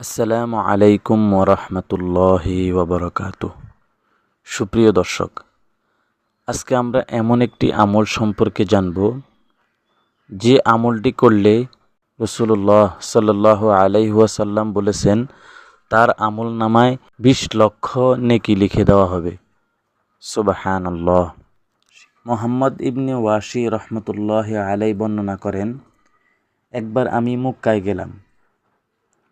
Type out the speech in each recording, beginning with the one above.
আসসালামু আলাইকুম ওরহমতুল্লাহি ওবরকাত সুপ্রিয় দর্শক, আজকে আমরা এমন একটি আমল সম্পর্কে জানব, যে আমলটি করলে রসুল্লাহ সাল্লাহ আলাইহাসাল্লাম বলেছেন, তার আমল নামায় বিশ লক্ষ নেকি লিখে দেওয়া হবে। সুবাহান আল্লাহ মোহাম্মদ ইবনে ওয়াসি রহমতুল্লাহ আলাই বর্ণনা করেন, একবার আমি মুক্কায় গেলাম।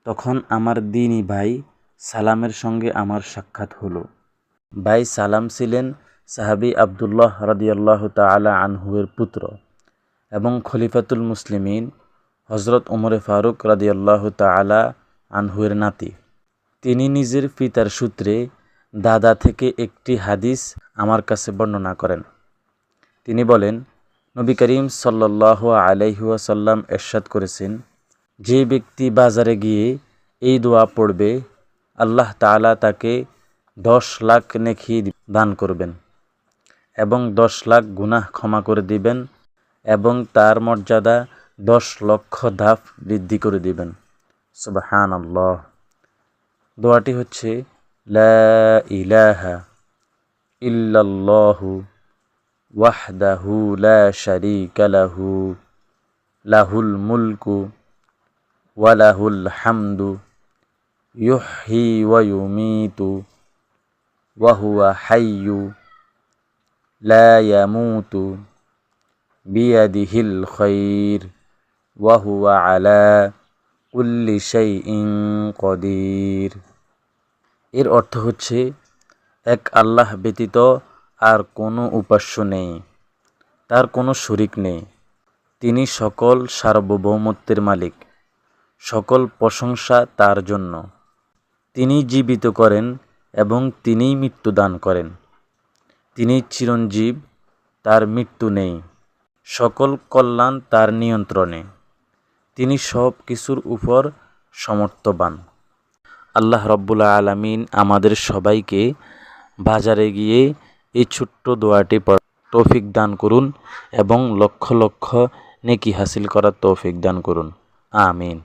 তখন আমার দিনী ভাই সালামের সঙ্গে আমার সাক্ষাৎ হলো। ভাই সালাম ছিলেন সাহাবি আবদুল্লাহ রদিয়াল্লাহ তালা আনহুয়ের পুত্র এবং খলিফাতুল মুসলিমিন হজরত উমরে ফারুক রদিয়াল্লাহ তালা আনহুয়ের নাতি। তিনি নিজের পিতার সূত্রে দাদা থেকে একটি হাদিস আমার কাছে বর্ণনা করেন। তিনি বলেন, নবী করিম সাল্লাহ আলাইহুয়াসাল্লাম এরশাদ করেছেন যে ব্যক্তি বাজারে গিয়ে এই দোয়া পড়বে, আল্লাহ তালা তাকে দশ লাখ নেখি দান করবেন এবং দশ লাখ গুনাহ ক্ষমা করে দিবেন এবং তার মর্যাদা দশ লক্ষ ধাপ বৃদ্ধি করে দিবেন। সুবাহান আল্লাহ দোয়াটি হচ্ছে, লা ইলাহা ওয়াহদাহু লা লাহু, লাহুল মুলকু ওয়ালাহুল হামদু ইউহি ওয়ুমিতু ওয়াহুয়া হাইয়ু লা ইয়ামুতু বিয়াদিহিল খৈর ওয়াহুয়া আলা কুল্লি শাইইন কদির। এর অর্থ হচ্ছে, এক আল্লাহ ব্যতীত আর কোনো উপাস্য নেই, তার কোনো শরিক নেই। তিনি সকল সার্বভৌমত্বের মালিক। সকল প্রশংসা তার জন্য। তিনি জীবিত করেন এবং তিনিই মৃত্যুদান করেন। তিনি চিরঞ্জীব, তার মৃত্যু নেই। সকল কল্যাণ তার নিয়ন্ত্রণে। তিনি সব কিছুর উপর সমর্থবান। আল্লাহ রব্বুল্লা আলমিন আমাদের সবাইকে বাজারে গিয়ে এই ছোট্ট দোয়াটি তৌফিক দান করুন এবং লক্ষ লক্ষ নেকি হাসিল করার তৌফিক দান করুন। আমিন।